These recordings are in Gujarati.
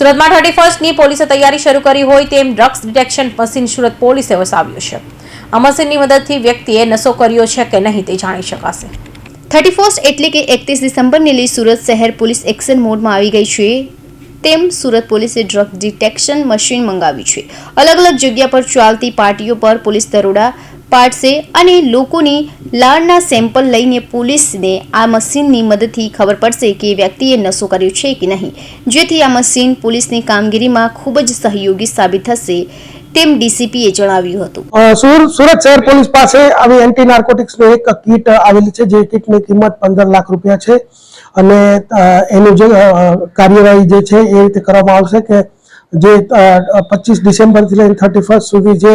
સુરતમાં થર્ટી ફર્સ્ટની પોલીસે તૈયારી શરૂ કરી હોય તેમ ડ્રગ્સ ડિટેક્શન મશીન સુરત પોલીસે વસાવ્યું છે. આ મશીનની મદદથી વ્યક્તિએ નશો કર્યો છે કે નહીં તે જાણી શકાશે. થર્ટી ફર્સ્ટ એટલે કે એકત્રીસ ડિસેમ્બરને લઈ સુરત શહેર પોલીસ એક્શન મોડમાં આવી ગઈ છે. તેમ સુરત પોલીસે ડ્રગ ડિટેક્શન મશીન મંગાવ્યું છે. અલગ અલગ જગ્યા પર ચાલતી પાર્ટીઓ પર પોલીસ દરોડા પાડશે અને લોકોની લાળના સેમ્પલ લઈને પોલીસને આ મશીનની મદદથી ખબર પડશે કે વ્યક્તિએ નશો કર્યો છે કે નહીં. જેથી આ મશીન પોલીસની કામગીરીમાં ખૂબ જ સહયોગી સાબિત થશે તેમ ડીસીપીએ જણાવ્યું હતું. સુર- સુરત શહેર પોલીસ પાસે આવી એન્ટી નાર્કોટિક્સની એક કીટ આવેલી છે જે કીટની કિંમત પંદર લાખ રૂપિયા છે અને એનું જે કાર્યવાહી જે છે એ રીતે કરવામાં આવશે કે જે પચીસ ડિસેમ્બરથી લઈને થર્ટી ફર્સ્ટ સુધી જે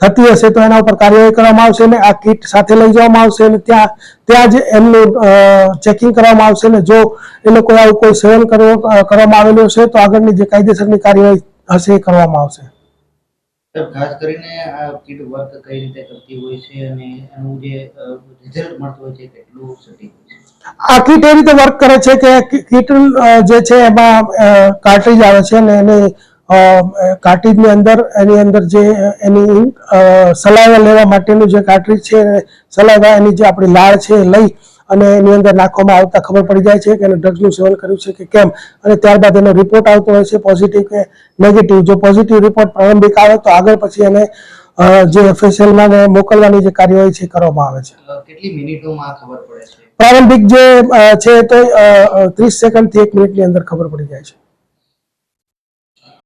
થતી હશે તો એના ઉપર કાર્યવાહી કરવામાં આવશે અને આ કીટ સાથે લઈ જવામાં આવશે અને ત્યાં ત્યાં જ એમનું ચેકિંગ કરવામાં આવશે અને જો એ લોકોએ આવું કોઈ સેવન કરવામાં આવેલું હશે તો આગળની જે કાયદેસરની કાર્યવાહી હશે એ કરવામાં આવશે. ખાસ કરીને આ કીટ વર્ક કઈ રીતે કરતી હોય છે અને એનું જે રિઝલ્ટ મળતું હોય છે કેટલું સટીક આ કીટ એ રીતે વર્ક કરે છે કે કીટ જે છે એમાં કાર્ટ્રીજ આવે છે અને એની કાર્ટ્રીજની અંદર એની અંદર જે એની સલાવા લેવા માટેનું જે કાર્ટ્રીજ છે સલાવા એની જે આપણી લાળ છે લઈ અને એની અંદર નાખવામાં આવતા ખબર પડી જાય છે કે એને ડ્રગ્સનું સેવન કર્યું છે કે કેમ. અને ત્યારબાદ એનો રિપોર્ટ આવતો હોય છે પોઝિટિવ કે નેગેટિવ જો પોઝિટિવ રિપોર્ટ પ્રારંભિક આવે તો આગળ પછી એને જે એફએસએલમાં મોકલવાની જે કાર્યવાહી છે કરવામાં આવે છે. કેટલી મિનિટોમાં ખબર પડે છે? પ્રારંભિક જે છે તો ત્રીસ સેકન્ડથી એક મિનિટની અંદર ખબર પડી જાય છે.